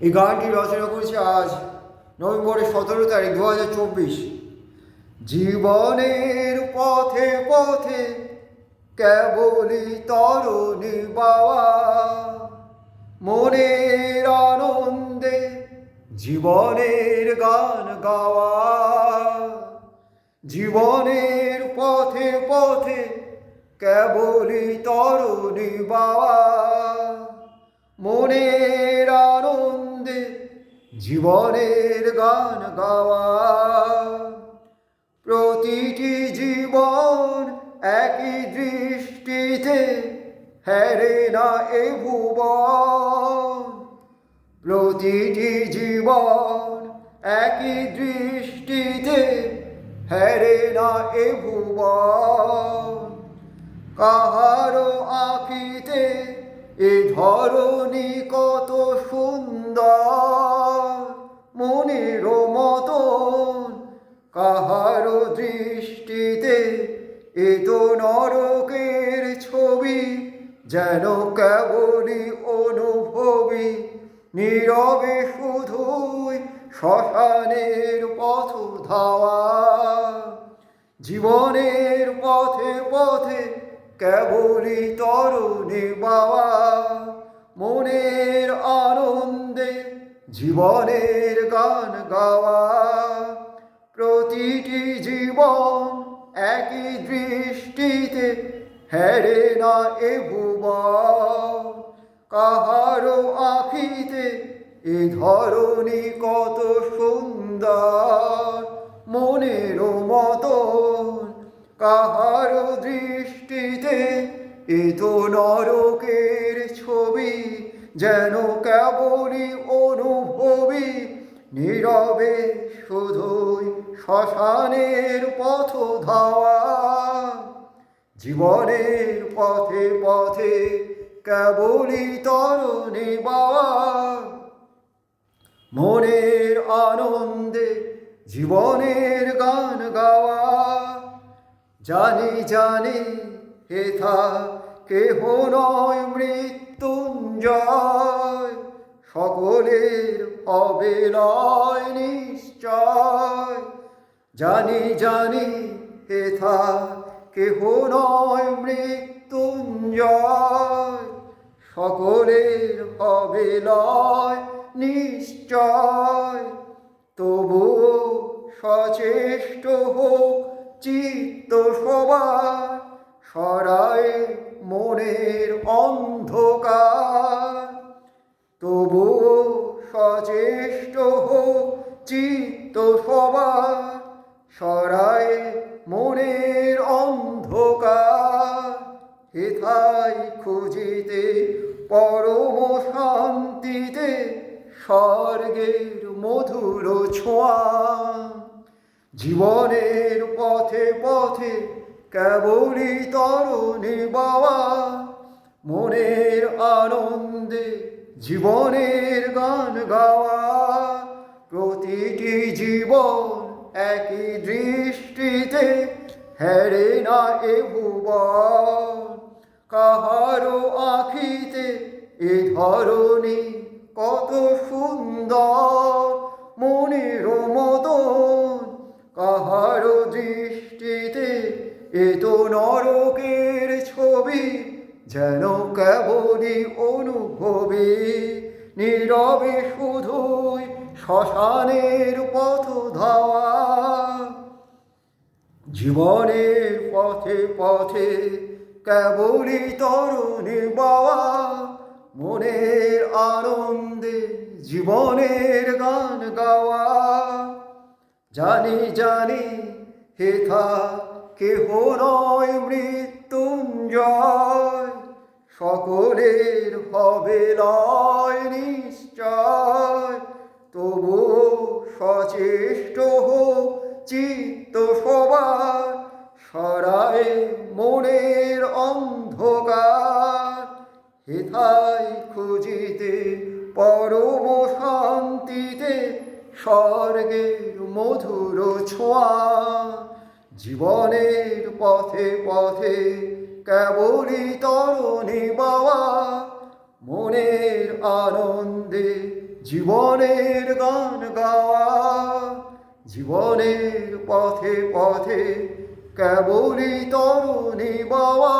এই গানটি রচনা করেছে আজ নভেম্বরের সতেরো তারিখ দু হাজার চব্বিশ। জীবনের পথে পথে কেবলই তরুণী বাবা। মনের আনন্দে জীবনের গান গাওয়া। জীবনের পথে পথে কেবলই তরুণী বাবা। মনের জীবনের গান গাওয়া। প্রতিটি জীবন একই দৃষ্টিতে হেরে না এ ভুবন। প্রতিটি জীবন একই দৃষ্টিতে হেরে না এ ভুবন। কাহারো আঁকিতে এ ধরণী কত সুন্দর মনের মতন। কাহারো দৃষ্টিতে এ তো নরকের ছবি, যেন কেবলই অনুভবী। নীরবে শুধুই শ্মশানের পথ ধাওয়া। জীবনের পথে পথে কেবলই তরুণী বাবা, মনের আনন্দে জীবনের গান গাওয়া। প্রতিটি জীবন একই দৃষ্টিতে হেরে না এ ভুবন কাহারো আখিতে এ ধরণী কত সুন্দর মনের মতন, কাহারো দৃষ্টিতে এ তো নরকের ছবি, যেন কেবলই অনুভবী। নীরবে শুধুই শ্মশানের পথ ধাওয়া। জীবনের পথে পথে কেবলই তরণী বাবা মনের আনন্দে জীবনের গান গাওয়া। জানি জানি হেথা কেহ নয় মৃত্যুঞ্জয়। সকলের হবে লয় নিশ্চয়। জানি জানি হেথা কেহ নয় মৃত্যুঞ্জয়। সকলের হবে লয় নিশ্চয়। তবু সচেষ্ট হোক চিত্ত সবার। সরায় মনের অন্ধকার। তবু সচেষ্ট হোক চিত্ত সবার সরায় মনের অন্ধকার। হেথায় খুঁজিতে, পরম শান্তিতে, স্বর্গের মধুর ছোঁয়া। জীবনের পথে পথে কেবলই তরুণী বাবা, মনের আনন্দে জীবনের গান গাওয়া। প্রতিটি জীবন একই দৃষ্টিতে হেরে না এ ভুবন। কাহারো আখিতে এ ধরণী কত সুন্দর মনের মতন কাহারো দৃষ্টিতে এ তো নরকের ছবি, যেন কেবলই অনুভবী। নীরবে শুধুই শ্মশানের পথ ধাওয়া। জীবনের পথে পথে কেবলই তরুণী বাবা মনের আনন্দে জীবনের গান গাওয়া। জানি জানি হেথা কেহ নয় মৃত্যুঞ্জয়? সকলের হবে লয় নিশ্চয়। তবু সচেষ্ট হোক চিত্ত সবার সরায় মনের অন্ধকার। হেথায় খুঁজিতে, পরম শান্তিতে, স্বর্গের মধুর ছোঁয়া। জীবনের পথে পথে কেবলই তরণী বাবা মনের আনন্দে জীবনের গান গাওয়া। জীবনের পথে পথে কেবলই তরুণী বাবা